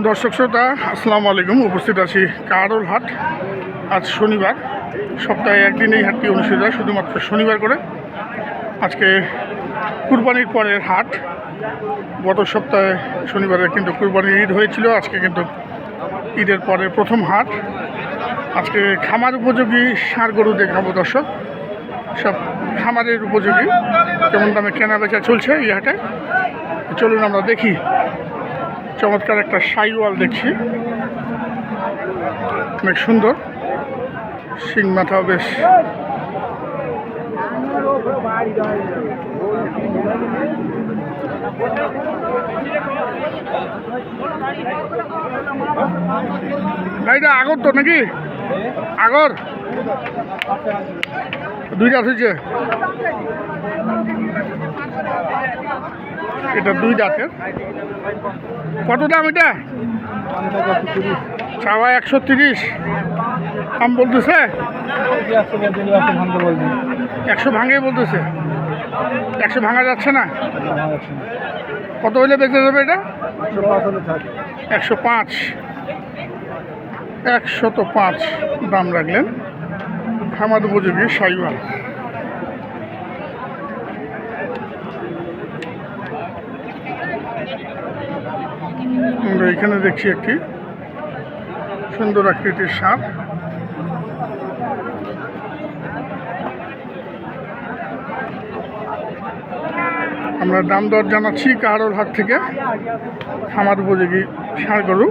দর্শক শ্রোতা, আসসালামু আলাইকুম। উপস্থিত আছি কারোল হাট। আজ শনিবার। সপ্তাহে একদিন এই হাটটি অনুষ্ঠিত হয়, শুধুমাত্র শনিবার করে। আজকে কুরবানির পরের হাট। গত সপ্তাহে শনিবারে কিন্তু কুরবানির ঈদ হয়েছিল, আজকে কিন্তু ঈদের পরে প্রথম হাট। আজকে খামার উপযোগী সার গরু দেখাবো দর্শক। সব খামারের উপযোগী। কেমন দামে কেনা বেচা চলছে এই হাটে? চলুন আমরা দেখি। চমৎকার একটা সাইওয়াল দেখছি। অনেক সুন্দর। শিং মাথাও বেশ গাড়িটা আগর তো নাকি? আগর? দুইটা আছে এটা দুই দাঁতের। কত দাম এটা? চাওয়া একশো তিরিশ। দাম বলতেছে? একশো ভাঙে বলতেছে। একশো ভাঙা যাচ্ছে না? কত হইলে বেঁচে যাবে এটা? একশো পাঁচ। একশত পাঁচ দাম রাখলেন। খামার উপযোগী সাইওয়াল। আমরা এখানে দেখছি একটি সুন্দর আকৃতির সাপ। আমরা দাম দর জানাচ্ছি কারোর হাত থেকে। খামার উপযোগী সার গরু।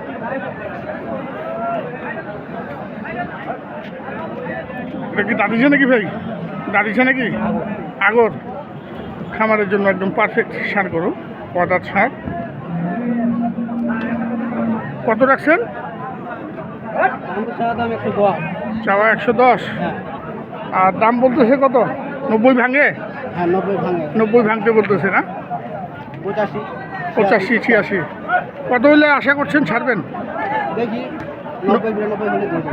এটা কি দাঁড়িয়েছে নাকি ভাই? দাঁড়িয়েছে নাকি? আগর। খামারের জন্য একদম পারফেক্ট সার গরু পদার সার। কত রাখছেন? চাওয়া একশো দশ। আর দাম বলতেছে কত? নব্বই ভাঙে? হ্যাঁ নব্বই ভাঙে নব্বই ভাঙতে বলতেছে না? পঁচাশি, ছিয়াশি। কত হলে আশা করছেন ছাড়বেন?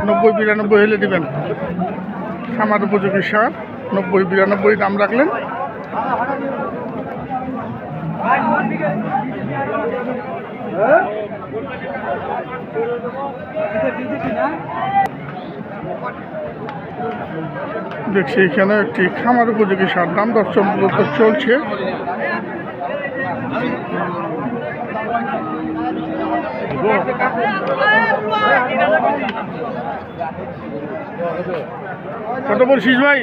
নব্বই বিরানব্বই হলে দেবেন। খামার উপযোগী সার, নব্বই বিরানব্বই দাম রাখলেন। দেখছি এখানে একটি খামার উপযোগী সার দাম দর মূলত চলছে। কত বলছিস ভাই?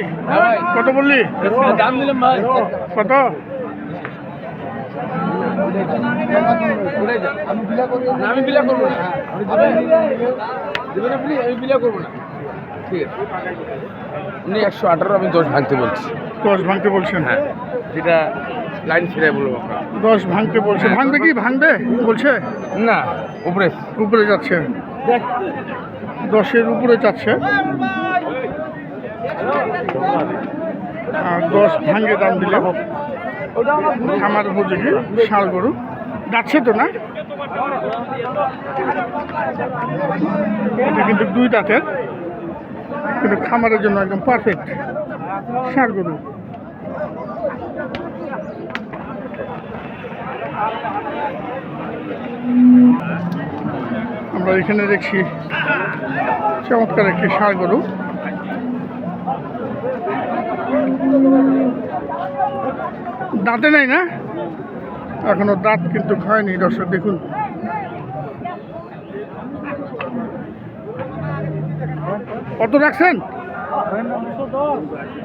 কত বললি? কত? আমি বিলা করব না। দেবেন আপনি আমি বিলা করব না। ঠিক আছে। উনি একশো আঠারো আমি দশ ভাঙতে বলছি। দশ ভাঙতে বলছেন? হ্যাঁ যেটা লাইন ছিঁড়ে বলব দশ ভাঙতে বলছে। ভাঙবে কি? ভাঙবে? বলছে? না উপরে। উপরে যাচ্ছে। দশের উপরে যাচ্ছে। আর দশ ভাঙে দাম দিলে খামার উপযোগী ষাঁড় গরু যাচ্ছে তো না? এটা কিন্তু দুই দাঁতের। কিন্তু খামারের জন্য একদম পারফেক্ট ষাঁড় গরু আমরা এখানে দেখছি চমৎকার একটি ষাঁড় গরু দাঁতে নাই না? এখনও দাঁত কিন্তু হয়নি দর্শক, দেখুন। কত রাখছেন?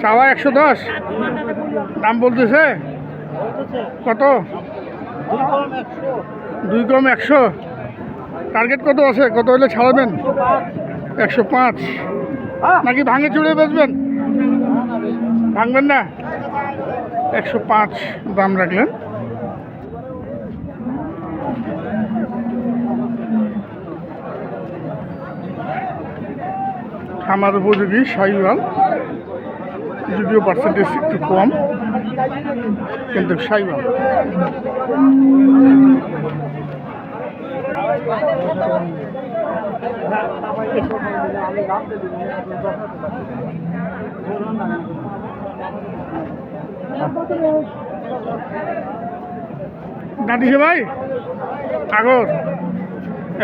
চাওয়া একশো দশ। দাম বলতেছে? কত? দুই কম একশো। টার্গেট কত আছে? কত হলে ছাড়াবেন? একশো পাঁচ। নাকি ভাঙে চুড়ে বেচবেন? ভাঙবেন না? একশো পাঁচ দাম রাখলেন। খামার উপযোগী সাইওয়াল যদিও পার্সেন্টেজ একটু কম কিন্তু সাইওয়াল। দাঁড়িয়েছে ভাই? আগর।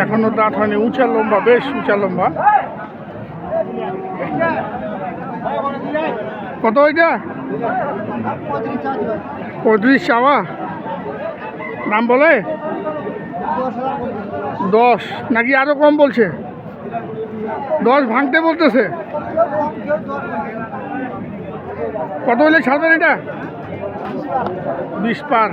এখনও দাঁত হয়নি, উঁচা লম্বা, বেশ উঁচা লম্বা। কত ওইটা? পঁয়ত্রিশ চাওয়া। নাম বলে? দশ। নাকি আরও কম বলছে? দশ ভাঙতে বলতেছে। কত হলে ছাড়বেন এটা? বিশ পার।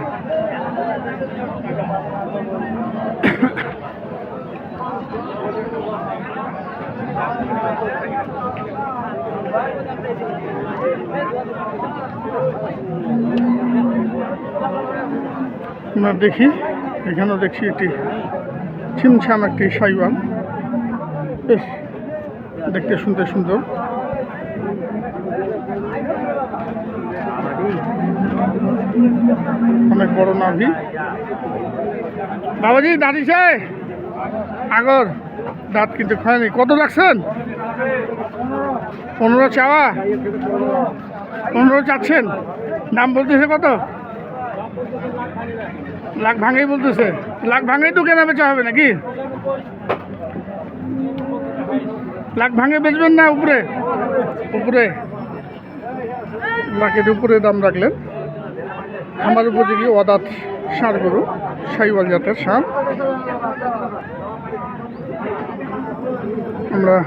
আমরা দেখি, এখানেও দেখছি একটি ছিমছাম একটি সাইওয়াল বেশ, দেখতে শুনতে সুন্দর। অনেক বড় নাভি বাবাজি দাঁড়িয়েছে আগর, দাঁত কিন্তু খায়নি। কত রাখছেন? পনেরো চাওয়া। পনেরো চাচ্ছেন। দাম বলতেছে কত? লাখ ভাঙেই বলতেছে। লাখ ভাঙেই তো কেনা বেচা হবে নাকি? লাখ ভাঙে বেচবেন না উপরে? উপরে। লাখের উপরে দাম রাখলেন। আমার উপযোগী অদাত ষাঁড় গরু সাইওয়াল জাতের ষাঁড় আমরা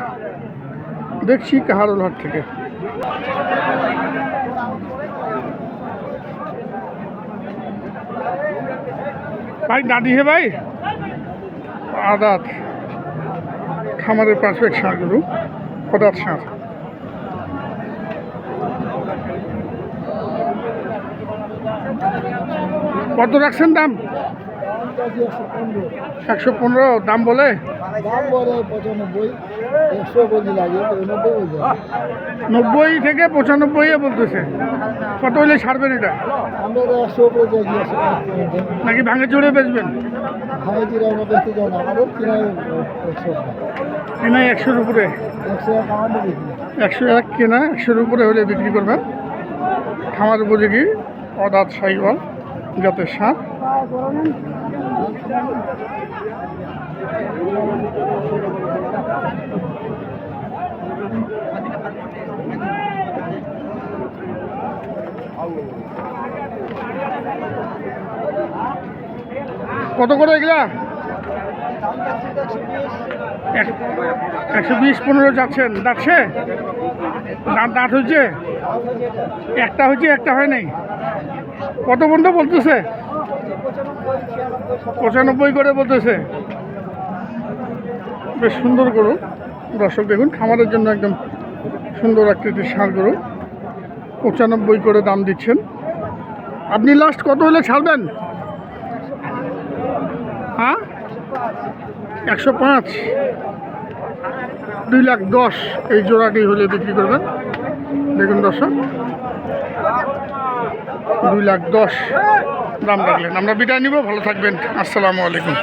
দেখছি কাহারুল হাট থেকে। ভাই দাদি হে ভাই। আদাত খামারের পারফেক্ট গরু অদাত ষাঁড় কত রাখছেন দাম? একশো পনেরো দাম বলে? নব্বই থেকে পঁচানব্বই বলতেছে। কত হলে ছাড়বেন এটা? নাকি ভাঙে চড়ে বেচবেন? কেনা একশোর উপরে। একশো এক একশো এক কেনা একশোর উপরে হলে বিক্রি করবেন। খামার উপযোগী। অদাত সাইওয়াল জাতের সাপ কত করে এগুলা? এক- একশো বিশ, পনেরো যাচ্ছেন। যাচ্ছে দাঁত দাঁত হচ্ছে? একটা হচ্ছে, একটা হয় নাই? কত পর্যন্ত বলতেছে? পঁচানব্বই করে বলতেছে। বেশ সুন্দর গরু। দর্শক দেখুন, খামারের জন্য একদম সুন্দর আকৃতির সার গরু। পঁচানব্বই করে দাম দিচ্ছেন। আপনি লাস্ট কত হলে ছাড়বেন? হ্যাঁ? একশো পাঁচ। দুই লাখ দশ। এই জোড়াটি হলে বিক্রি করবেন। দেখুন দর্শক। দুই লাখ দশ। দাম রাখলেন। আমরা বিদায় নিব ভালো থাকবেন। আসসালামু আলাইকুম।